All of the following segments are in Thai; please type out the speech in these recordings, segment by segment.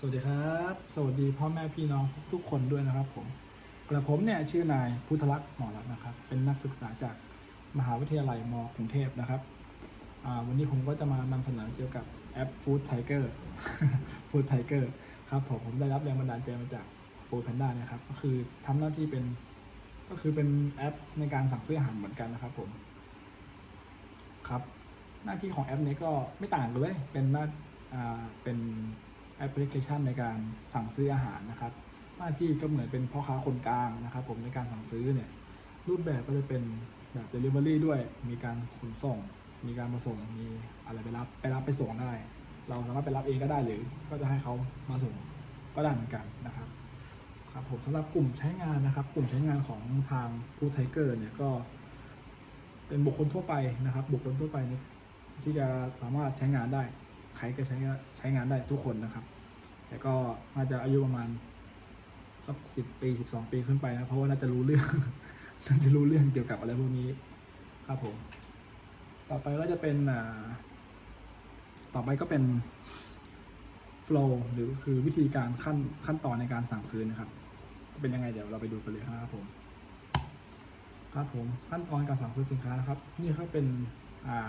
สวัสดีครับ สวัสดีพ่อแม่พี่น้องทุกคนด้วยนะครับผมกระผมเนี่ยชื่อนายพุทธลักษณ์หมอรัตน์นะครับ เป็นนักศึกษาจากมหาวิทยาลัยมกรุงเทพนะครับวันนี้ผมก็จะมานำเสนอเกี่ยวกับแอป Food Tiger Food Tiger ครับผมผมได้รับแรงบันดาลใจมาจาก Food Panda นะครับ ก็คือทำหน้าที่เป็นก็คือเป็นแอปในการสั่งซื้ออาหารเหมือนกันนะครับผมครับหน้าที่ของแอปนี้ก็ไม่ต่างกันเลยเป็นหน้าอ่าเป็น แอปพลิเคชันในการสั่งซื้ออาหารนะครับ หน้าที่ก็เหมือนเป็นพ่อค้าคนกลางนะครับ ผมในการสั่งซื้อเนี่ยรูปแบบก็จะเป็นแบบ Delivery ด้วย มีการขนส่ง มีการมาส่ง มีอะไรไปรับ ไปรับไปส่งได้ เราสามารถไปรับเองก็ได้หรือก็จะให้เขามาส่งก็ได้เหมือนกันนะครับครับผมสำหรับกลุ่มใช้งานนะครับ กลุ่มใช้งานของทาง Food Tiger เนี่ยก็ เป็นบุคคลทั่วไปนะครับ บุคคลทั่วไปที่จะสามารถใช้งานได้ ใครก็ใช้ใช้งานได้ทุกคนนะครับ แต่ก็น่าจะอายุประมาณสักสิบปีสิบสองปีขึ้นไปนะเพราะว่าน่าจะรู้เรื่องน่าจะรู้เรื่องเกี่ยวกับอะไรพวกนี้ครับผมต่อไปก็จะเป็นต่อไปก็เป็น flow หรือคือวิธีการขั้นขั้นตอนในการสั่งซื้อนะครับ จะเป็นยังไงเดี๋ยวเราไปดูกันเลยครับผม ครับผมขั้นตอนการสั่งซื้อสินค้านะครับ นี่ก็เป็น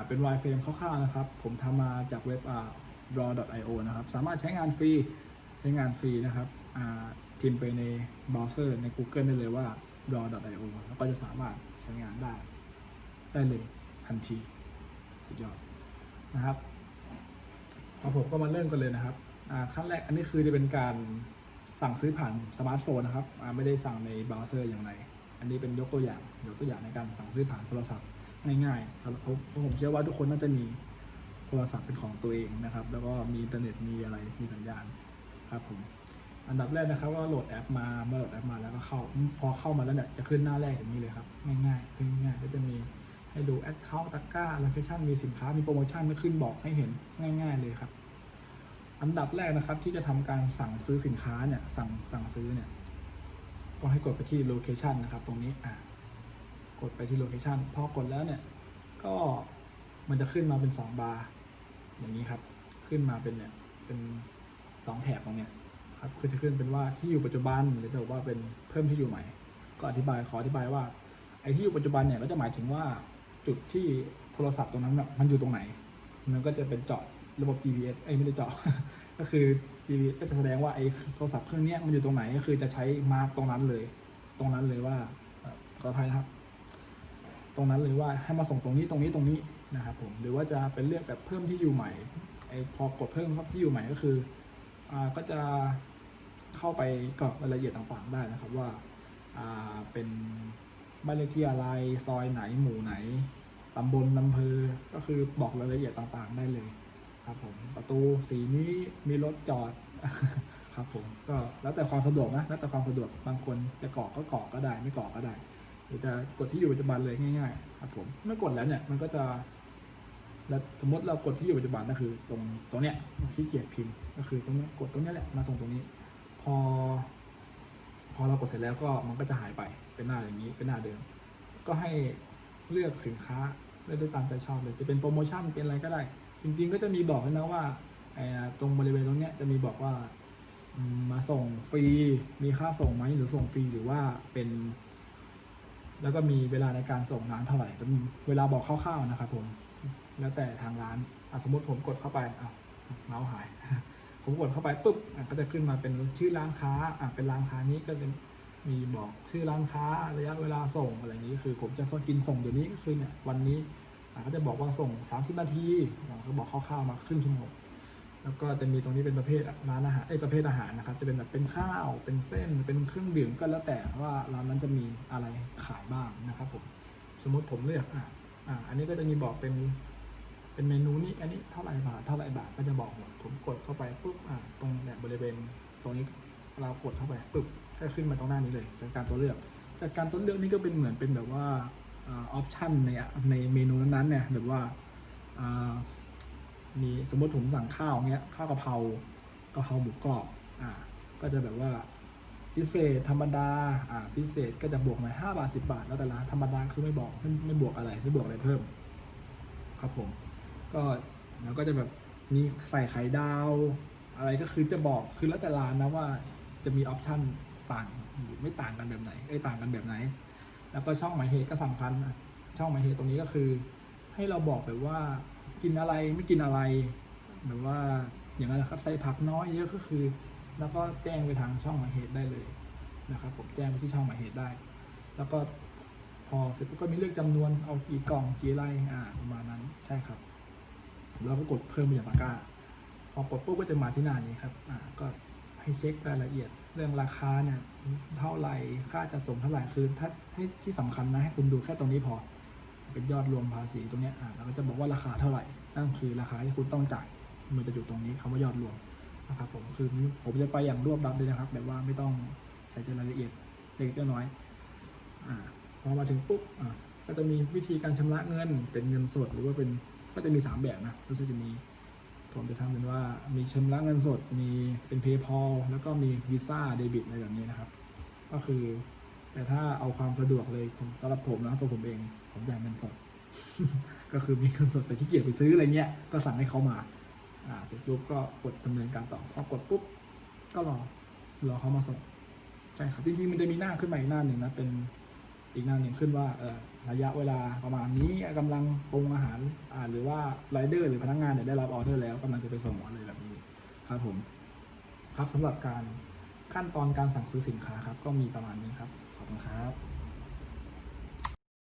เป็น wireframe คร่าวๆนะครับ ผมทำมาจากเว็บ draw.io นะครับ สามารถใช้งานฟรีใช้งานฟรีนะครับพิมพ์ไปในเบราว์เซอร์ใน Google ได้เลยว่า draw.io แล้วก็จะสามารถใช้งานได้ได้เลยทันที สุดยอดนะครับพอผมก็มาเริ่มกันเลยนะครับขั้นแรกอันนี้คือจะเป็นการสั่งซื้อผ่านสมาร์ทโฟนนะครับไม่ได้สั่งในเบราว์เซอร์อย่างไร อันนี้เป็นยกตัวอย่างยกตัวอย่างในการสั่งซื้อผ่านโทรศัพท์ ง่ายๆสำหรับผมเพราะผมเชื่อว่าทุกคนน่าจะมีโทรศัพท์เป็นของตัวเองนะครับ แล้วก็มีอินเทอร์เน็ตมีอะไรมีสัญญาณครับผมอันดับแรกนะครับก็โหลดแอปมาเมื่อโหลดแอปมาแล้วก็เข้าพอเข้ามาแล้วเนี่ยจะขึ้นหน้าแรกอย่างนี้เลยครับง่ายๆขึ้นง่ายก็จะมีให้ดูแอดเคาท์ตะกร้าโลเคชั่นมีสินค้ามีโปรโมชั่นก็ขึ้นบอกให้เห็นง่าย ๆ เลยครับอันดับแรกนะครับที่จะทำการสั่งซื้อสินค้าเนี่ยสั่งสั่งซื้อเนี่ยก็ให้กดไปที่โลเคชันนะครับตรงนี้อะ กดไปที่โลเคชันพอกดแล้วเนี่ย ก็มันจะขึ้นมาเป็น 2 บาร์อย่างนี้ครับ ขึ้นมาเป็นเนี่ย เป็น 2 แถบตรงเนี้ยครับคือจะขึ้นเป็นว่าที่อยู่ปัจจุบันหรือจะบอกว่าเป็นเพิ่มที่อยู่ใหม่ ก็อธิบายขออธิบายว่าไอ้ที่อยู่ปัจจุบันเนี่ยก็จะหมายถึงว่าจุดที่โทรศัพท์ตรงนั้นน่ะมันอยู่ตรงไหน มันก็จะเป็นเจาะระบบ GPS เอ้ยไม่ได้เจาะก็คือ GPS ก็จะแสดงว่าไอ้โทรศัพท์เครื่องนี้มันอยู่ตรงไหนก็คือจะใช้มาร์กตรงนั้นเลย ตรงนั้นเลยว่าเอ่อขออภัยนะครับ รงนั้นเลยว่าให้มาส่งตรงนี้ตรงนี้ตรงนี้นะครับผมหรือว่าจะเป็นเลือกแบบเพิ่มที่อยู่ใหม่ไอพอกดเพิ่มครับที่อยู่ใหม่ก็คืออ่าก็จะเข้าไปกรอกรายละเอียดต่างๆได้นะครับว่าอ่าเป็นบ้านเลขที่อะไรซอยไหนหมู่ไหนตำบลอำเภอก็คือบอกรายละเอียดต่างๆได้เลยครับผมประตูสีนี้มีรถจอดครับผมก็แล้วแต่ความสะดวกนะแล้วแต่ความสะดวกบางคนจะกรอกก็กรอกก็ได้ไม่กรอกก็ได้ หรือจะกดที่อยู่ปัจจุบันเลยง่ายๆครับผมเมื่อกดแล้วเนี่ยมันก็จะแล้วสมมติเรากดที่อยู่ปัจจุบันก็คือ ตรงตรงเนี้ยขี้เกียจพิมพ์ ก็คือตรงนี้กดตรงนี้แหละมาส่งตรงนี้ พอ พอเรากดเสร็จแล้วก็มันก็จะหายไปเป็นหน้าอย่างนี้เป็นหน้าเดิม ก็ให้เลือกสินค้าเลือกได้ตามใจชอบเลย จะเป็นโปรโมชั่นเป็นอะไรก็ได้ จริง ๆ ก็จะมีบอกด้วยนะว่าตรงบริเวณตรงเนี้ยจะมีบอกว่ามาส่งฟรีมีค่าส่งไหมหรือส่งฟรีหรือว่าเป็น แล้วก็มีเวลาในการส่งนานเท่าไหร่เป็นเวลาบอกคร่าวๆนะครับผมแล้วแต่ทางร้านสมมติผมกดเข้าไปอ้าวเมาส์หาย ผมกดเข้าไปปุ๊บก็จะขึ้นมาเป็นชื่อร้านค้าอะเป็นร้านค้านี้ก็จะมีบอกชื่อร้านค้าระยะเวลาส่งอะไรอย่างนี้คือ ผมจะส่งกินส่งเดี๋ยวนี้ก็คือเนี่ยวันนี้ก็จะบอกว่าส่ง 30 นาทีก็บอกคร่าวๆมาครึ่งชั่วโมง แล้วก็จะมีตรงนี้เป็นประเภทร้านอาหารเอ้ประเภทอาหารนะครับ จะเป็นแบบเป็นข้าว เป็นเส้น เป็นเครื่องดื่มก็แล้วแต่ว่าร้านนั้นจะมีอะไรขายบ้างนะครับผม สมมติผมเลือกอะอะอันนี้ก็จะมีบอกเป็น เป็นเมนูนี้ อันนี้เท่าไหร่บาท เท่าไหร่บาทก็จะบอกหมด ผมกดเข้าไปปุ๊บอะตรงเนี่ยบริเวณตรงนี้เรากดเข้าไปปุ๊บก็ขึ้นมาตรงหน้านี้เลย จากการตัวเลือก จากการตัวเลือกนี่ก็เป็นเหมือนเป็นแบบว่าออปชันในในเมนูนั้นๆเนี่ยแบบว่าอ่า มีสมมติผมสั่งข้าวเงี้ยข้าวกะเพรากะเพราหมูกรอบอ่าก็จะแบบว่าพิเศษธรรมดาอ่าพิเศษก็จะบวกมาห้าบาทสิบาท แล้วแต่ร้านธรรมดาคือไม่บอกไม่ไม่บวกอะไรไม่บวกอะไรเพิ่ม ครับผม ก็แล้วก็จะแบบมีใส่ไข่ดาว อะไรก็คือจะบอกคือแล้วแต่ร้านนะว่าจะมีออปชันต่างหรือไม่ต่างกันแบบไหนเอ้ยต่างกันแบบไหน แล้วก็ช่องหมายเหตุก็สำคัญนะช่องหมายเหตุตรงนี้ก็คือ ให้เราบอกแบบว่า กินอะไรไม่กินอะไรแบบว่าอย่างนั้นนะครับใส่ผักน้อยเยอะก็คือ แล้วก็แจ้งไปทางช่องหมายเหตุได้เลยนะครับ ผมแจ้งไปที่ช่องหมายเหตุได้ แล้วก็พอเสร็จปุ๊บก็มีเลือกจำนวนเอากี่กล่องกี่ไร่อ่าประมาณนั้นใช่ครับแล้วก็กดเพิ่มไปอย่างตะกร้าพอกดปุ๊บก็จะมาที่หน้านี้ครับอ่าก็ให้เช็ครายละเอียดเรื่องราคาเนี่ยเท่าไหร่ค่าจัดส่งเท่าไหร่คือถ้าให้ที่สำคัญนะให้คุณดูแค่ตรงนี้พอ เป็นยอดรวมภาษีตรงนี้อ่าแล้วก็จะบอกว่าราคาเท่าไหร่นั่นคือราคาที่คุณต้องจ่ายมันจะอยู่ตรงนี้คำว่ายอดรวมนะครับผมคือผมจะไปอย่างรวบรัดเลยนะครับแบบว่าไม่ต้องใส่ใจรายละเอียดเล็กน้อยอ่าพอมาถึงปุ๊บอ่าก็จะมีวิธีการชำระเงินเป็นเงินสดหรือว่าเป็นก็จะมีสามแบบนะรู้สึกจะมีผมจะทำเป็นว่ามีชำระเงินสดมีเป็น PayPal แล้วก็มีวีซ่าเดบิตอะไรแบบนี้นะครับ ก็คือแต่ถ้าเอาความสะดวกเลยสำหรับผมนะตัวผมเอง ผมอยากเงินสด ก็คือมีเงินสดแต่ขี้เกียจไปซื้ออะไรเงี้ย ก็สั่งให้เขามา อ่า เสร็จปุ๊บก็กดดำเนินการต่อ พอกดปุ๊บ ก็รอ รอเขามาส่ง ใช่ครับ จริงๆ มันจะมีหน้าขึ้นมาอีกหน้าหนึ่งนะ เป็นอีกหน้าหนึ่งขึ้นว่า เออระยะเวลาประมาณนี้กำลังปรุงอาหาร อ่า หรือว่าไรเดอร์หรือพนักงานเนี่ยได้รับออเดอร์แล้วกำลังจะไปส่งอะไรแบบนี้ ครับผม ครับสำหรับการขั้นตอนการสั่งซื้อสินค้าครับ ก็มีประมาณนี้ครับ ขอบคุณครับ